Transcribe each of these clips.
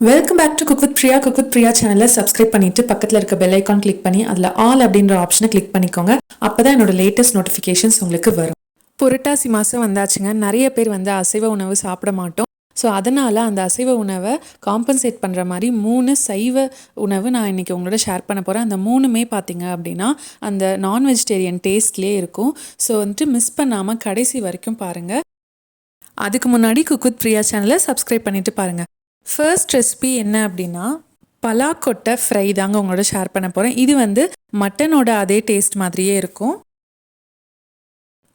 Welcome back to cook with Priya cook with Priya சேனலை subscribe பண்ணிட்டு பக்கத்தில் இருக்க பெல் ஐக்கான் கிளிக் பண்ணி அதில் ஆல் அப்படின்ற ஆப்ஷனை கிளிக் பண்ணிக்கோங்க. அப்பதான் என்னோட லேட்டஸ்ட் நோட்டிஃபிகேஷன்ஸ் உங்களுக்கு வரும். புரட்டாசி மாதம் வந்தாச்சுங்க. நிறைய பேர் வந்து அசைவ உணவு சாப்பிட மாட்டோம். ஸோ அதனால் அந்த அசைவ உணவை காம்பன்சேட் பண்ணுற மாதிரி மூணு சைவ உணவு நான் இன்றைக்கி உங்களோட ஷேர் பண்ண போகிறேன் அந்த மூணுமே பார்த்தீங்க அப்படின்னா அந்த நான் வெஜிடேரியன் டேஸ்ட்லேயே இருக்கும். ஸோ வந்துட்டு மிஸ் பண்ணாமல் கடைசி வரைக்கும் பாருங்கள் அதுக்கு முன்னாடி குக் வித் பிரியா சேனலை சப்ஸ்கிரைப் பண்ணிவிட்டு பாருங்கள் ஃபர்ஸ்ட் ரெசிபி என்ன அப்படின்னா பலாக்கொட்டை ஃப்ரை தாங்க உங்களோட ஷேர் பண்ண போகிறேன் இது வந்து மட்டனோட அதே டேஸ்ட் மாதிரியே இருக்கும்.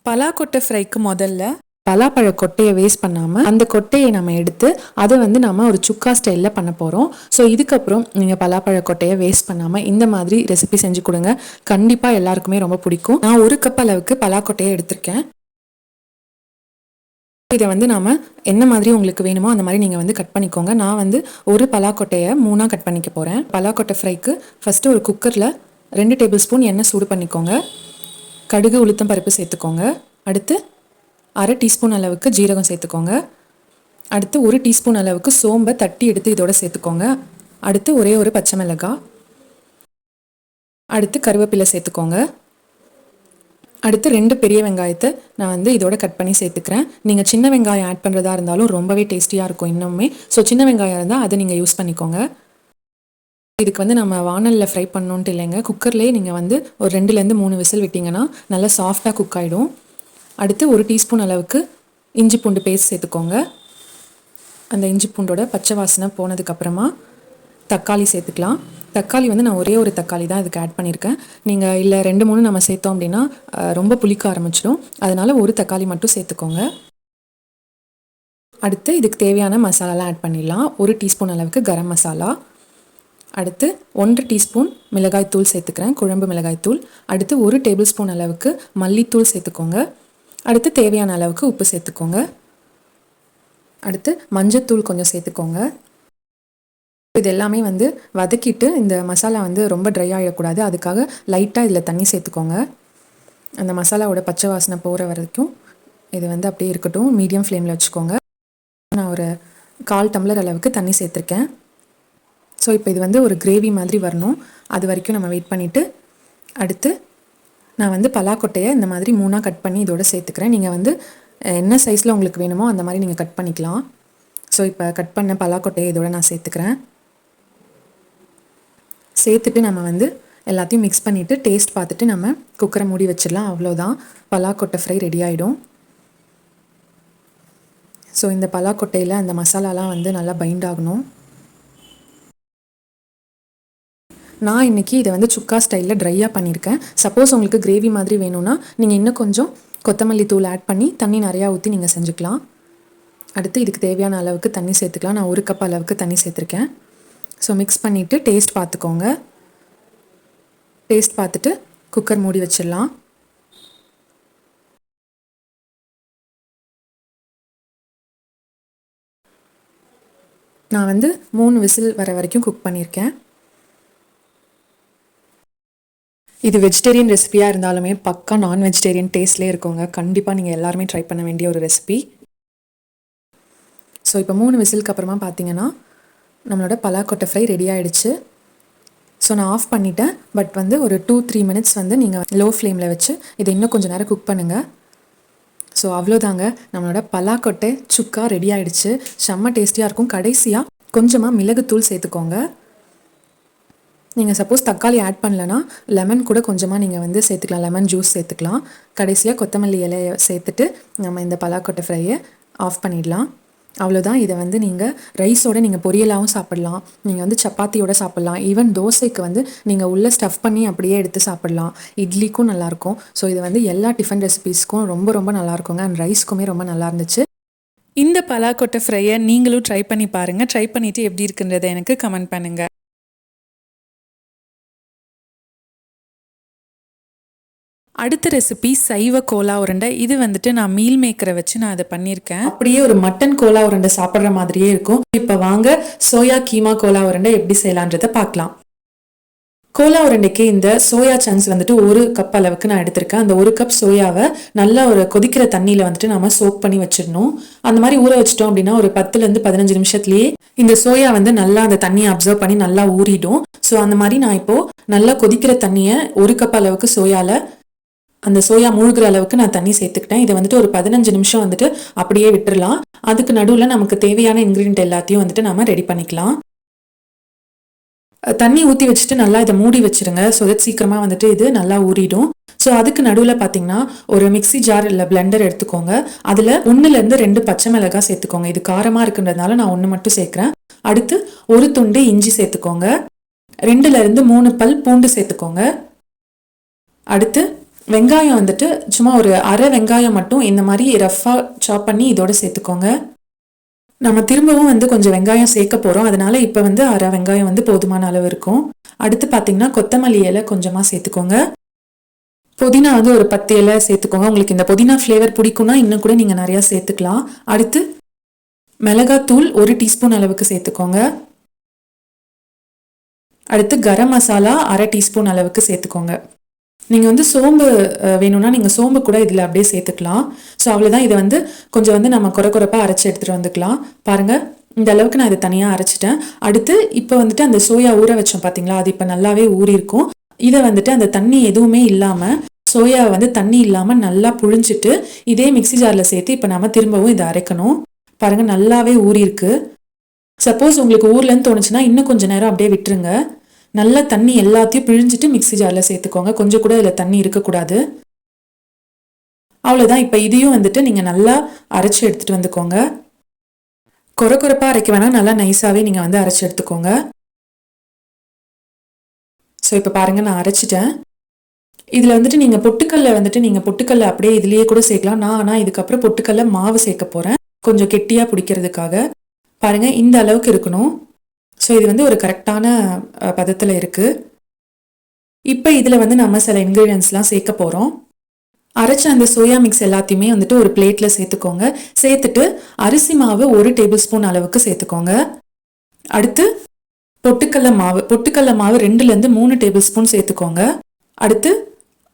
பலாக்கொட்டை ஃப்ரைக்கு முதல்ல பலாப்பழ கொட்டையை வேஸ்ட் பண்ணாமல் அந்த கொட்டையை நம்ம எடுத்து அதை வந்து நம்ம ஒரு சுக்கா ஸ்டைலில் பண்ண போகிறோம் ஸோ இதுக்கப்புறம் நீங்கள் பலாப்பழ கொட்டையை வேஸ்ட் பண்ணாமல் இந்த மாதிரி ரெசிபி செஞ்சு கொடுங்க. கண்டிப்பாக எல்லாருக்குமே ரொம்ப பிடிக்கும். நான் ஒரு கப் அளவுக்கு பலாக்கொட்டையை எடுத்திருக்கேன். இதை வந்து நாம் என்ன மாதிரி உங்களுக்கு வேணுமோ அந்த மாதிரி நீங்கள் வந்து கட் பண்ணிக்கோங்க. நான் வந்து ஒரு பலாக்கொட்டையை மூணாக கட் பண்ணிக்க போகிறேன் பலாக்கொட்டை ஃப்ரைக்கு ஃபஸ்ட்டு ஒரு குக்கரில் ரெண்டு டேபிள் ஸ்பூன் எண்ணெய் சூடு பண்ணிக்கோங்க. கடுகு உளுத்தம் பருப்பு சேர்த்துக்கோங்க. அடுத்து அரை டீஸ்பூன் அளவுக்கு ஜீரகம் சேர்த்துக்கோங்க. அடுத்து ஒரு டீஸ்பூன் அளவுக்கு சோம்பை தட்டி எடுத்து இதோட சேர்த்துக்கோங்க. அடுத்து ஒரே ஒரு பச்சை மிளகாய். அடுத்து கருவேப்பிலை சேர்த்துக்கோங்க. அடுத்து ரெண்டு பெரிய வெங்காயத்தை நான் வந்து இதோட கட் பண்ணி சேர்த்துக்கிறேன். நீங்கள் சின்ன வெங்காயம் ஆட் பண்ணுறதா இருந்தாலும் ரொம்பவே டேஸ்டியாக இருக்கும் இன்னுமே. ஸோ சின்ன வெங்காயம் இருந்தால் அதை நீங்கள் யூஸ் பண்ணிக்கோங்க. இதுக்கு வந்து நம்ம வானலில் ஃப்ரை பண்ணணுன்ட்டு இல்லைங்க. குக்கர்லேயே நீங்கள் வந்து ஒரு ரெண்டுலேருந்து மூணு விசில் விட்டிங்கன்னா நல்லா சாஃப்டாக குக் ஆகிடும் அடுத்து ஒரு டீஸ்பூன் அளவுக்கு இஞ்சி பூண்டு பேஸ்ட் சேர்த்துக்கோங்க. அந்த இஞ்சி பூண்டோட பச்சை வாசனை போனதுக்கப்புறமா தக்காளி சேர்த்துக்கலாம். தக்காளி வந்து நான் ஒரே ஒரு தக்காளி தான் இதுக்கு ஆட் பண்ணியிருக்கேன். நீங்கள் இல்லை ரெண்டு மூணு நம்ம சேர்த்தோம் அப்படின்னா ரொம்ப புளிக்க ஆரம்பிச்சிடும். அதனால் ஒரு தக்காளி மட்டும் சேர்த்துக்கோங்க. அடுத்து இதுக்கு தேவையான மசாலாலாம் ஆட் பண்ணிடலாம். ஒரு டீஸ்பூன் அளவுக்கு கரம் மசாலா. அடுத்து ஒன்றரை டீஸ்பூன் மிளகாய்த்தூள் சேர்த்துக்கிறேன் குழம்பு மிளகாய்த்தூள் அடுத்து ஒரு டேபிள் ஸ்பூன் அளவுக்கு மல்லித்தூள் சேர்த்துக்கோங்க. அடுத்து தேவையான அளவுக்கு உப்பு சேர்த்துக்கோங்க. அடுத்து மஞ்சத்தூள் கொஞ்சம் சேர்த்துக்கோங்க. இது எல்லாமே வந்து வதக்கிட்டு இந்த மசாலா வந்து ரொம்ப ட்ரை ஆகிடக்கூடாது அதுக்காக லைட்டாக இதில் தண்ணி சேர்த்துக்கோங்க. அந்த மசாலாவோட பச்சை வாசனை போகிற வரைக்கும் இது வந்து அப்படியே இருக்கட்டும். மீடியம் ஃப்ளேமில் வச்சுக்கோங்க. நான் ஒரு கால் டம்ளர் அளவுக்கு தண்ணி சேர்த்துருக்கேன். ஸோ இப்போ இது வந்து ஒரு கிரேவி மாதிரி வரணும். அது வரைக்கும் நம்ம வெயிட் பண்ணிவிட்டு அடுத்து நான் வந்து பலாக்கொட்டையை இந்த மாதிரி மூணாக கட் பண்ணி இதோட சேர்த்துக்கிறேன். நீங்கள் வந்து என்ன சைஸில் உங்களுக்கு வேணுமோ அந்த மாதிரி நீங்கள் கட் பண்ணிக்கலாம். ஸோ இப்போ கட் பண்ண பலாக்கொட்டையை இதோட நான் சேர்த்துக்கிறேன். சேர்த்துட்டு நம்ம வந்து எல்லாத்தையும் மிக்ஸ் பண்ணிவிட்டு டேஸ்ட் பார்த்துட்டு நம்ம குக்கரை மூடி வச்சிடலாம். அவ்வளோதான் பலாக்கொட்டை ஃப்ரை ரெடி ஆகிடும் ஸோ இந்த பலாக்கொட்டையில் அந்த மசாலாலாம் வந்து நல்லா பைண்ட் ஆகணும். நான் இன்னைக்கு இதை வந்து சுக்கா ஸ்டைலில் ட்ரையாக பண்ணியிருக்கேன். சப்போஸ் உங்களுக்கு கிரேவி மாதிரி வேணும்னா நீங்கள் இன்னும் கொஞ்சம் கொத்தமல்லி தூள் ஆட் பண்ணி தண்ணி நிறையா ஊற்றி நீங்கள் செஞ்சுக்கலாம். அடுத்து இதுக்கு தேவையான அளவுக்கு தண்ணி சேர்த்துக்கலாம். நான் ஒரு கப் அளவுக்கு தண்ணி சேர்த்துருக்கேன். ஸோ மிக்ஸ் பண்ணிவிட்டு டேஸ்ட் பார்த்துக்கோங்க டேஸ்ட் பார்த்துட்டு குக்கர் மூடி வச்சிடலாம். நான் வந்து மூணு விசில் வர வரைக்கும் குக் பண்ணியிருக்கேன் இது வெஜிடேரியன் ரெசிபியாக இருந்தாலுமே பக்கா நான் வெஜிடேரியன் டேஸ்ட்லேயே இருக்கோங்க. கண்டிப்பாக நீங்கள் எல்லாருமே ட்ரை பண்ண வேண்டிய ஒரு ரெசிபி ஸோ இப்போ மூணு விசிலுக்கு அப்புறமா பார்த்தீங்கன்னா நம்மளோட பலாக்கொட்டை ஃப்ரை ரெடி ஆகிடுச்சு ஸோ நான் ஆஃப் பண்ணிட்டேன். பட் வந்து ஒரு டூ த்ரீ மினிட்ஸ் வந்து நீங்கள் லோ ஃப்ளேமில் வச்சு இதை இன்னும் கொஞ்சம் நேரம் குக் பண்ணுங்கள் ஸோ அவ்வளோதாங்க. நம்மளோட பலாக்கொட்டை சுக்கா ரெடி ஆகிடுச்சு செம்ம டேஸ்டியாக இருக்கும். கடைசியாக கொஞ்சமாக மிளகுத்தூள் சேர்த்துக்கோங்க. நீங்கள் சப்போஸ் தக்காளி ஆட் பண்ணலன்னா லெமன் கூட கொஞ்சமாக நீங்கள் வந்து சேர்த்துக்கலாம். லெமன் ஜூஸ் சேர்த்துக்கலாம். கடைசியாக கொத்தமல்லி இலையை சேர்த்துட்டு நம்ம இந்த பலாக்கொட்டை ஃப்ரையை ஆஃப் பண்ணிடலாம். அவ்வளோதான் இதை வந்து நீங்கள் ரைஸோட நீங்கள் பொரியலாகவும் சாப்பிடலாம். நீங்கள் வந்து சப்பாத்தியோட சாப்பிட்லாம். ஈவன் தோசைக்கு வந்து நீங்கள் உள்ளே ஸ்டஃப் பண்ணி அப்படியே எடுத்து சாப்பிட்லாம். இட்லிக்கும் நல்லாயிருக்கும். ஸோ இது வந்து எல்லா டிஃபன் ரெசிபீஸ்க்கும் ரொம்ப ரொம்ப நல்லாயிருக்குங்க. அண்ட் ரைஸ்க்குமே ரொம்ப நல்லா இருந்துச்சு இந்த பலாக்கொட்டை ஃப்ரையை நீங்களும் ட்ரை பண்ணி பாருங்கள் ட்ரை பண்ணிவிட்டு எப்படி இருக்குன்றதை எனக்கு கமெண்ட் பண்ணுங்கள் அடுத்த ரெசிபி சைவ கோலா உருண்டை. இது வந்துட்டு நான் மீல் மேக்கரை வச்சு நான் அதை பண்ணியிருக்கேன். அப்படியே ஒரு மட்டன் கோலா உருண்டை சாப்பிட்ற மாதிரியே இருக்கும். இப்போ வாங்க சோயா கீமா கோலா உருண்டை எப்படி செய்யலான்றதை பார்க்கலாம். கோலா உருண்டைக்கு இந்த சோயா சங்க்ஸ் வந்துட்டு ஒரு கப் அளவுக்கு நான் எடுத்திருக்கேன். அந்த ஒரு கப் சோயாவை நல்லா ஒரு கொதிக்கிற தண்ணியில் வந்துட்டு நம்ம சோக் பண்ணி வச்சிடணும். அந்த மாதிரி ஊற வச்சிட்டோம் அப்படின்னா ஒரு பத்துலேருந்து பதினஞ்சு நிமிஷத்துலேயே இந்த சோயா வந்து நல்லா அந்த தண்ணியை அப்சர்வ் பண்ணி நல்லா ஊறிடும். ஸோ அந்த மாதிரி நான் இப்போது நல்லா கொதிக்கிற தண்ணியை ஒரு கப் அளவுக்கு சோயாவில் அந்த சோயா மூழ்கிற அளவுக்கு நான் தண்ணி சேர்த்துக்கிட்டேன். இதை வந்துட்டு ஒரு பதினஞ்சு நிமிஷம் வந்துட்டு அப்படியே விட்டுடலாம் அதுக்கு நடுவில் நமக்கு தேவையான இன்க்ரீடியன்ட் எல்லாத்தையும் வந்துட்டு நம்ம ரெடி பண்ணிக்கலாம். தண்ணி ஊற்றி வச்சுட்டு நல்லா இதை மூடி வச்சிருங்க. ஸோ தட் சீக்கிரமாக வந்துட்டு இது நல்லா ஊறிடும். ஸோ அதுக்கு நடுவில் பார்த்தீங்கன்னா ஒரு மிக்ஸி ஜார் இல்லை பிளெண்டர் எடுத்துக்கோங்க. அதில் ஒன்றுலேருந்து ரெண்டு பச்சை மிளகாய் சேர்த்துக்கோங்க. இது காரமாக இருக்குன்றதுனால நான் ஒன்று மட்டும் சேர்க்குறேன். அடுத்து ஒரு துண்டு இஞ்சி சேர்த்துக்கோங்க. ரெண்டுலேருந்து மூணு பல் பூண்டு சேர்த்துக்கோங்க. அடுத்து வெங்காயம் வந்துட்டு சும்மா ஒரு அரை வெங்காயம் மட்டும் இந்த மாதிரி ரஃப்பாக சாப் பண்ணி இதோட சேர்த்துக்கோங்க. நம்ம திரும்பவும் வந்து கொஞ்சம் வெங்காயம் சேர்க்க போகிறோம் அதனால இப்போ வந்து அரை வெங்காயம் வந்து போதுமான அளவு இருக்கும். அடுத்து பார்த்தீங்கன்னா கொத்தமல்லி இலை கொஞ்சமாக சேர்த்துக்கோங்க. புதினா வந்து ஒரு பத்து இலை சேர்த்துக்கோங்க. உங்களுக்கு இந்த புதினா ஃப்ளேவர் பிடிக்கும்னா இன்னும் கூட நீங்கள் நிறையா சேர்த்துக்கலாம். அடுத்து மிளகாத்தூள் ஒரு டீஸ்பூன் அளவுக்கு சேர்த்துக்கோங்க. அடுத்து கரம் மசாலா அரை டீஸ்பூன் அளவுக்கு சேர்த்துக்கோங்க. நீங்கள் வந்து சோம்பு வேணும்னா நீங்கள் சோம்பு கூட இதில் அப்படியே சேர்த்துக்கலாம். ஸோ அவ்வளோதான் இதை வந்து கொஞ்சம் வந்து நம்ம குறை குறைப்பாக அரைச்சி எடுத்துகிட்டு வந்துக்கலாம். பாருங்கள் இந்த அளவுக்கு நான் இதை தனியாக அரைச்சிட்டேன். அடுத்து இப்போ வந்துட்டு அந்த சோயா ஊற வச்சோம் பார்த்தீங்களா அது இப்போ நல்லாவே ஊறியிருக்கும். இதை வந்துட்டு அந்த தண்ணி எதுவுமே இல்லாமல் சோயாவை வந்து தண்ணி இல்லாமல் நல்லா புழிஞ்சிட்டு இதே மிக்ஸி ஜாரில் சேர்த்து இப்போ நம்ம திரும்பவும் இதை அரைக்கணும். பாருங்கள் நல்லாவே ஊறியிருக்கு. சப்போஸ் உங்களுக்கு ஊர்லன்னு தோணுச்சுன்னா இன்னும் கொஞ்ச நேரம் அப்படியே விட்டுருங்க. நல்லா தண்ணி எல்லாத்தையும் பிழிஞ்சிட்டு மிக்ஸி ஜாரில் சேர்த்துக்கோங்க. கொஞ்சம் கூட இதில் தண்ணி இருக்கக்கூடாது. அவ்வளோதான் இப்போ இதையும் வந்துட்டு நீங்கள் நல்லா அரைச்சி எடுத்துகிட்டு வந்துக்கோங்க. கொர கொரப்பாக அரைக்க வேணாம். நல்லா நைஸாகவே நீங்கள் வந்து அரைச்சி எடுத்துக்கோங்க. ஸோ இப்போ பாருங்கள் நான் அரைச்சிட்டேன். இதில் வந்துட்டு நீங்கள் பொட்டுக்கல்ல வந்துட்டு நீங்கள் பொட்டுக்கல்ல அப்படியே இதுலேயே கூட சேர்க்கலாம். நான் ஆனால் இதுக்கப்புறம் பொட்டுக்கல்ல மாவு சேர்க்க போகிறேன் கொஞ்சம் கெட்டியாக பிடிக்கிறதுக்காக. பாருங்கள் இந்த அளவுக்கு இருக்கணும். ஸோ இது வந்து ஒரு கரெக்டான பதத்தில் இருக்குது இப்போ இதில் வந்து நம்ம சில இன்க்ரீடியன்ஸ்லாம் சேர்க்க போகிறோம் அரைச்ச அந்த சோயா மிக்ஸ் எல்லாத்தையுமே வந்துட்டு ஒரு பிளேட்டில் சேர்த்துக்கோங்க. சேர்த்துட்டு அரிசி மாவு ஒரு டேபிள் ஸ்பூன் அளவுக்கு சேர்த்துக்கோங்க. அடுத்து பொட்டுக்கடலை மாவு பொட்டுக்கடல மாவு ரெண்டுலேருந்து மூணு டேபிள் ஸ்பூன் சேர்த்துக்கோங்க. அடுத்து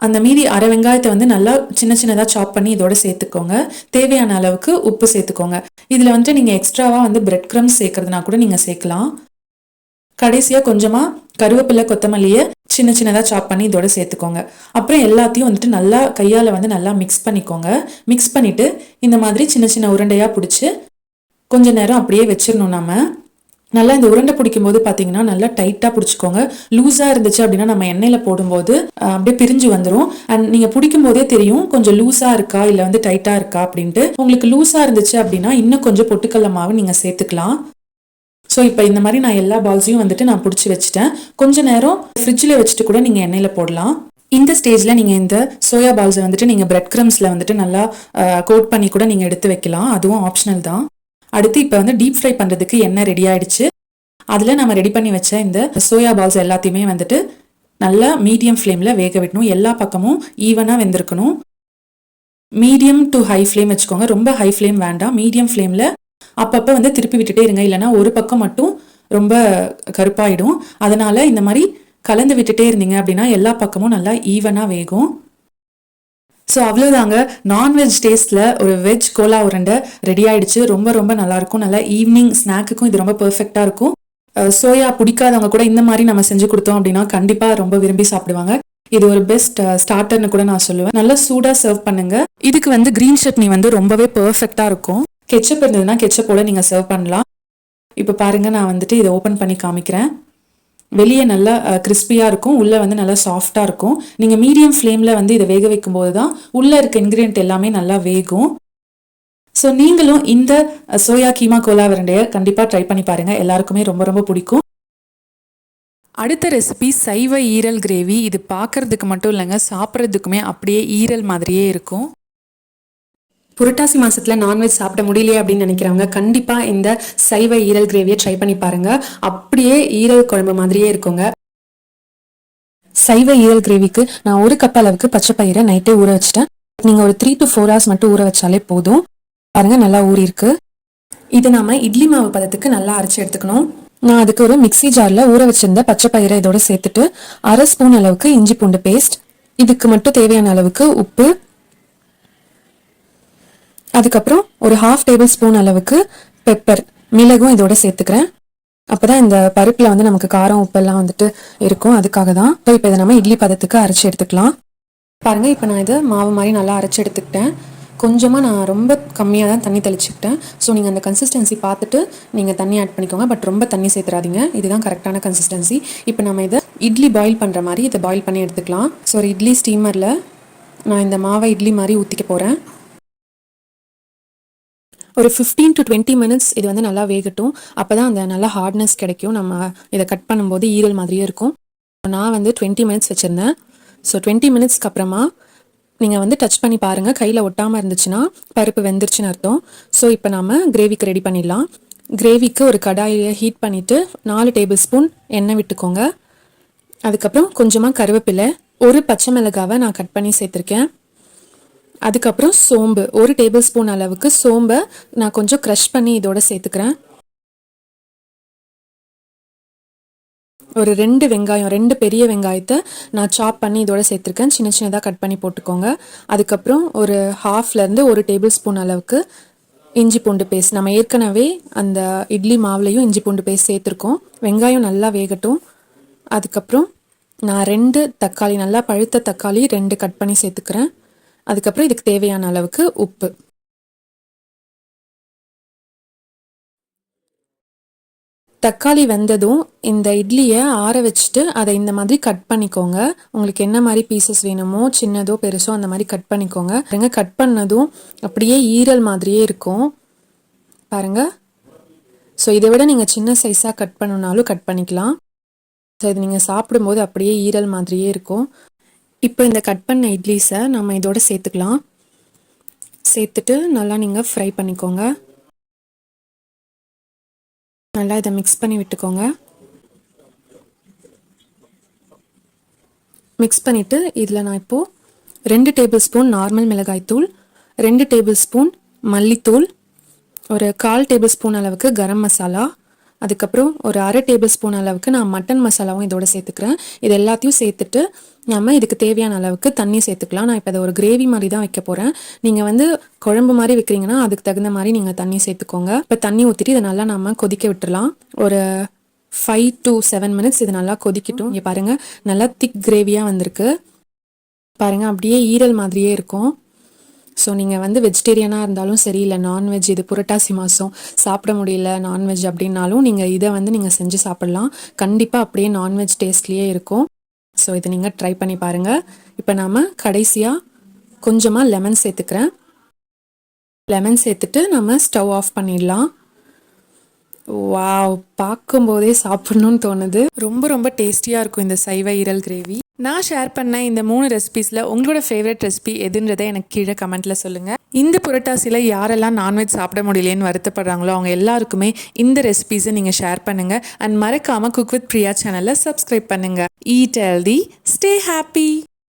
அந்த மீதி அரை வெங்காயத்தை வந்து நல்லா சின்ன சின்னதாக சாப் பண்ணி இதோட சேர்த்துக்கோங்க. தேவையான அளவுக்கு உப்பு சேர்த்துக்கோங்க. இதில் வந்துட்டு நீங்கள் எக்ஸ்ட்ராவாக வந்து பிரெட் க்ரம்ஸ் சேர்க்குறதுனா கூட நீங்கள் சேர்க்கலாம். கடைசியாக கொஞ்சமாக கருவேப்பிலை கொத்தமல்லியை சின்ன சின்னதாக சாப் பண்ணி இதோட சேர்த்துக்கோங்க. அப்புறம் எல்லாத்தையும் வந்துட்டு நல்லா கையால் வந்து நல்லா மிக்ஸ் பண்ணிக்கோங்க. மிக்ஸ் பண்ணிவிட்டு இந்த மாதிரி சின்ன சின்ன உருண்டையாக பிடிச்சி கொஞ்ச நேரம் அப்படியே வச்சிடணும் நம்ம நல்லா இந்த உருண்டை பிடிக்கும் போது பார்த்தீங்கன்னா நல்லா டைட்டாக பிடிச்சிக்கோங்க. லூஸாக இருந்துச்சு அப்படின்னா நம்ம எண்ணெயில் போடும்போது அப்படியே பிரிஞ்சு வந்துடும் அண்ட் நீங்கள் பிடிக்கும் போதே தெரியும் கொஞ்சம் லூஸாக இருக்கா இல்லை வந்து டைட்டாக இருக்கா அப்படின்ட்டு. உங்களுக்கு லூஸாக இருந்துச்சு அப்படின்னா இன்னும் கொஞ்சம் பொட்டுக்கல்ல மாவு நீங்கள் சேர்த்துக்கலாம். ஸோ இப்போ இந்த மாதிரி நான் எல்லா பால்ஸையும் வந்துட்டு நான் பிடிச்சி வச்சுட்டேன். கொஞ்ச நேரம் ஃப்ரிட்ஜில் வச்சுட்டு கூட நீங்கள் எண்ணெயில் போடலாம். இந்த ஸ்டேஜில் நீங்கள் இந்த சோயா பால்ஸை வந்துட்டு நீங்கள் பிரெட் க்ரம்ஸில் வந்துட்டு நல்லா கோட் பண்ணி கூட நீங்கள் எடுத்து வைக்கலாம். அதுவும் ஆப்ஷனல் தான். அடுத்து இப்போ வந்து டீப் ஃப்ரை பண்ணுறதுக்கு எண்ணெய் ரெடி ஆயிடுச்சு. அதில் நம்ம ரெடி பண்ணி வச்ச இந்த சோயா பால்ஸ் எல்லாத்தையுமே வந்துட்டு நல்லா மீடியம் ஃப்ளேமில் வேக விடணும். எல்லா பக்கமும் ஈவனாக வெந்திருக்கணும். மீடியம் டு ஹை ஃப்ளேம் வச்சுக்கோங்க. ரொம்ப ஹை ஃப்ளேம் வேண்டாம். மீடியம் ஃப்ளேமில் அப்பப்போ வந்து திருப்பி விட்டுட்டே இருங்க. இல்லைன்னா ஒரு பக்கம் மட்டும் ரொம்ப கருப்பாயிடும். அதனால இந்த மாதிரி கலந்து விட்டுட்டே இருந்தீங்க அப்படின்னா எல்லா பக்கமும் நல்லா ஈவனாக வேகும். ஸோ அவ்வளோதாங்க நான்வெஜ் டேஸ்ட்டில் ஒரு வெஜ் கோலா உருண்டை ரெடி ஆயிடுச்சு. ரொம்ப ரொம்ப நல்லாயிருக்கும். நல்லா ஈவினிங் ஸ்நாக்குக்கும் இது ரொம்ப பர்ஃபெக்டாக இருக்கும். சோயா பிடிக்காதவங்க கூட இந்த மாதிரி நம்ம செஞ்சு கொடுத்தோம் அப்படின்னா கண்டிப்பாக ரொம்ப விரும்பி சாப்பிடுவாங்க. இது ஒரு பெஸ்ட் ஸ்டார்டர்னு கூட நான் சொல்லுவேன். நல்லா சூடாக சர்வ் பண்ணுங்க. இதுக்கு வந்து க்ரீன் சட்னி வந்து ரொம்பவே பர்ஃபெக்டாக இருக்கும். கெச்சப் இருந்ததுன்னா கெச்சப்போட நீங்கள் சர்வ் பண்ணலாம். இப்போ பாருங்கள் நான் வந்துட்டு இதை ஓப்பன் பண்ணி காமிக்கிறேன். வெளியே நல்லா கிறிஸ்பியாக இருக்கும். உள்ளே வந்து நல்லா சாஃப்டாக இருக்கும். நீங்கள் மீடியம் ஃப்ளேமில் வந்து இதை வேக வைக்கும்போது தான் உள்ளே இருக்க இன்க்ரீடியன்ட் எல்லாமே நல்லா வேகும். ஸோ நீங்களும் இந்த சோயா கீமா கோலா விரண்டையை கண்டிப்பாக ட்ரை பண்ணி பாருங்கள் எல்லாருக்குமே ரொம்ப ரொம்ப பிடிக்கும். அடுத்த ரெசிபி சைவ ஈரல் கிரேவி இது பார்க்கறதுக்கு மட்டும் இல்லைங்க சாப்பிட்றதுக்குமே அப்படியே ஈரல் மாதிரியே இருக்கும். புரட்டாசி மாசத்துல நான்வெஜ் சாப்பிட முடியலையே அப்படின்னு நினைக்கிறவங்க கண்டிப்பா இந்த சைவ ஈரல் கிரேவியை ட்ரை பண்ணி பாருங்க. அப்படியே ஈரல் குழம்பு மாதிரியே இருக்குங்க. சைவ ஈரல் கிரேவிக்கு நான் ஒரு கப் அளவுக்கு பச்சை பயிரை நைட்டே ஊற வச்சிட்டேன். நீங்க ஒரு த்ரீ டு ஃபோர் ஹவர்ஸ் மட்டும் ஊற வச்சாலே போதும். பாருங்க நல்லா ஊறியிருக்கு. இதை இது நாம இட்லி மாவு பதத்துக்கு நல்லா அரைச்சி எடுத்துக்கணும். நான் அதுக்கு ஒரு மிக்ஸி ஜாரில் ஊற வச்சிருந்த பச்சை பயிரை இதோட சேர்த்துட்டு அரை ஸ்பூன் அளவுக்கு இஞ்சி பூண்டு பேஸ்ட் இதுக்கு மட்டும் தேவையான அளவுக்கு உப்பு அதுக்கப்புறம் ஒரு ஹாஃப் டேபிள் ஸ்பூன் அளவுக்கு பெப்பர் மிளகும் இதோட சேர்த்துக்கிறேன். அப்பதான் இந்த பருப்பில் வந்து நமக்கு காரம் உப்பெல்லாம் வந்துட்டு இருக்கும். அதுக்காக தான் இப்போ இப்போ இதை நம்ம இட்லி பதத்துக்கு அரைச்சி எடுத்துக்கலாம். பாருங்கள் இப்போ நான் இதை மாவு மாதிரி நல்லா அரைச்சி எடுத்துக்கிட்டேன். கொஞ்சமாக நான் ரொம்ப கம்மியாக தான் தண்ணி தெளிச்சுக்கிட்டேன். ஸோ நீங்கள் அந்த கன்சிஸ்டன்சி பார்த்துட்டு நீங்கள் தண்ணி ஆட் பண்ணிக்கோங்க. பட் ரொம்ப தண்ணி சேர்த்துறாதீங்க. இதுதான் கரெக்டான கன்சிஸ்டன்சி இப்போ நம்ம இதை இட்லி பாயில் பண்ணுற மாதிரி இதை பாயில் பண்ணி எடுத்துக்கலாம். ஸோ ஒரு இட்லி ஸ்டீமரில் நான் இந்த மாவை இட்லி மாதிரி ஊற்றிக்க போகிறேன் ஒரு ஃபிஃப்டீன் டு டுவெண்ட்டி மினிட்ஸ் இது வந்து நல்லா வேகட்டும். அப்போ தான் அந்த நல்லா ஹார்ட்னஸ் கிடைக்கும். நம்ம இதை கட் பண்ணும்போது ஈரல் மாதிரியே இருக்கும். நான் வந்து டுவெண்ட்டி மினிட்ஸ் வச்சுருந்தேன். ஸோ டுவெண்ட்டி மினிட்ஸ்க்கு அப்புறமா நீங்கள் வந்து டச் பண்ணி பாருங்கள் கையில் ஒட்டாமல் இருந்துச்சுன்னா பருப்பு வெந்துருச்சுன்னு அர்த்தம். ஸோ இப்போ நம்ம கிரேவிக்கு ரெடி பண்ணிடலாம். கிரேவிக்கு ஒரு கடாயை ஹீட் பண்ணிவிட்டு நாலு டேபிள் ஸ்பூன் எண்ணெய் விட்டுக்கோங்க. அதுக்கப்புறம் கொஞ்சமாக கருவேப்பிலை ஒரு பச்சை மிளகாவை நான் கட் பண்ணி சேர்த்துருக்கேன். அதுக்கப்புறம் சோம்பு. ஒரு டேபிள் ஸ்பூன் அளவுக்கு சோம்பை நான் கொஞ்சம் க்ரஷ் பண்ணி இதோட சேர்த்துக்கிறேன். ஒரு ரெண்டு வெங்காயம் ரெண்டு பெரிய வெங்காயத்தை நான் சாப் பண்ணி இதோட சேர்த்துருக்கேன். சின்ன சின்னதாக கட் பண்ணி போட்டுக்கோங்க. அதுக்கப்புறம் ஒரு ஹாஃப்லேருந்து ஒரு டேபிள் ஸ்பூன் அளவுக்கு இஞ்சி பூண்டு பேஸ்ட் நம்ம ஏற்கனவே அந்த இட்லி மாவுலையும் இஞ்சி பூண்டு பேஸ்ட் சேர்த்துருக்கோம். வெங்காயம் நல்லா வேகட்டும். அதுக்கப்புறம் நான் ரெண்டு தக்காளி நல்லா பழுத்த தக்காளி ரெண்டு கட் பண்ணி சேர்த்துக்கிறேன். அதுக்கப்புறம் இதுக்கு தேவையான அளவுக்கு உப்பு. தக்காளி வெந்ததும் இந்த இட்லியை ஆற வச்சுட்டு அதை இந்த மாதிரி கட் பண்ணிக்கோங்க. உங்களுக்கு என்ன மாதிரி பீசஸ் வேணுமோ சின்னதோ பெருசோ அந்த மாதிரி கட் பண்ணிக்கோங்க. பாருங்க கட் பண்ணதும் அப்படியே ஈரல் மாதிரியே இருக்கும். பாருங்க. ஸோ இதை விட நீங்கள் சின்ன சைஸாக கட் பண்ணணுனாலும் கட் பண்ணிக்கலாம். ஸோ இது நீங்கள் சாப்பிடும்போது அப்படியே ஈரல் மாதிரியே இருக்கும். இப்போ இந்த கட் பண்ண இட்லிஸை நம்ம இதோட சேர்த்துக்கலாம். சேர்த்துட்டு நல்லா நீங்கள் ஃப்ரை பண்ணிக்கோங்க. நல்லா இதை மிக்ஸ் பண்ணி விட்டுக்கோங்க. மிக்ஸ் பண்ணிவிட்டு இதில் நான் இப்போது ரெண்டு டேபிள் ஸ்பூன் நார்மல் மிளகாய்த்தூள் ரெண்டு டேபிள் ஸ்பூன் மல்லித்தூள் ஒரு கால் டேபிள் ஸ்பூன் அளவுக்கு கரம் மசாலா அதுக்கப்புறம் ஒரு அரை டேபிள் ஸ்பூன் அளவுக்கு நான் மட்டன் மசாலாவும் இதோட சேர்த்துக்கிறேன். இது எல்லாத்தையும் சேர்த்துட்டு நம்ம இதுக்கு தேவையான அளவுக்கு தண்ணி சேர்த்துக்கலாம். நான் இப்போ அதை ஒரு கிரேவி மாதிரி தான் வைக்க போகிறேன் நீங்கள் வந்து குழம்பு மாதிரி வைக்கிறீங்கன்னா அதுக்கு தகுந்த மாதிரி நீங்கள் தண்ணி சேர்த்துக்கோங்க. இப்போ தண்ணி ஊற்றிட்டு இதை நல்லா நம்ம கொதிக்க விட்டுறலாம். ஒரு ஃபைவ் டு செவன் மினிட்ஸ் இது நல்லா கொதிக்கட்டும். இங்கே பாருங்கள் நல்லா திக் கிரேவியாக வந்திருக்கு. பாருங்கள் அப்படியே ஈரல் மாதிரியே இருக்கும். ஸோ நீங்கள் வந்து வெஜிடேரியனாக இருந்தாலும் சரி இல்லை நான்வெஜ் இது புரட்டாசி மாதம் சாப்பிட முடியல நான்வெஜ் அப்படின்னாலும் நீங்கள் இதை வந்து நீங்கள் செஞ்சு சாப்பிட்லாம். கண்டிப்பாக அப்படியே நான்வெஜ் டேஸ்ட்லேயே இருக்கும். ஸோ இதை நீங்கள் ட்ரை பண்ணி பாருங்கள் இப்போ நாம் கடைசியாக கொஞ்சமாக லெமன் சேர்த்துக்கிறேன். லெமன் சேர்த்துட்டு நம்ம ஸ்டவ் ஆஃப் பண்ணிடலாம். வா பார்க்கும்போதே சாப்பிட்ணுன்னு தோணுது. ரொம்ப ரொம்ப டேஸ்டியாக இருக்கும் இந்த சைவ ஈரல் கிரேவி. நான் ஷேர் பண்ண இந்த மூணு ரெசிபீஸில் உங்களோட ஃபேவரட் ரெசிபி எதுன்றதை எனக்கு கீழே கமெண்ட்டில் சொல்லுங்கள் இந்த புரட்டாசியில் யாரெல்லாம் நான்வெஜ் சாப்பிட முடியலேன்னு வருத்தப்படுறாங்களோ அவங்க எல்லாருக்குமே இந்த ரெசிபீஸை நீங்கள் ஷேர் பண்ணுங்கள் அண்ட் மறக்காமல் குக் வித் பிரியா சேனலை சப்ஸ்கிரைப் பண்ணுங்கள் ஈட் ஹெல்தி ஸ்டே ஹாப்பி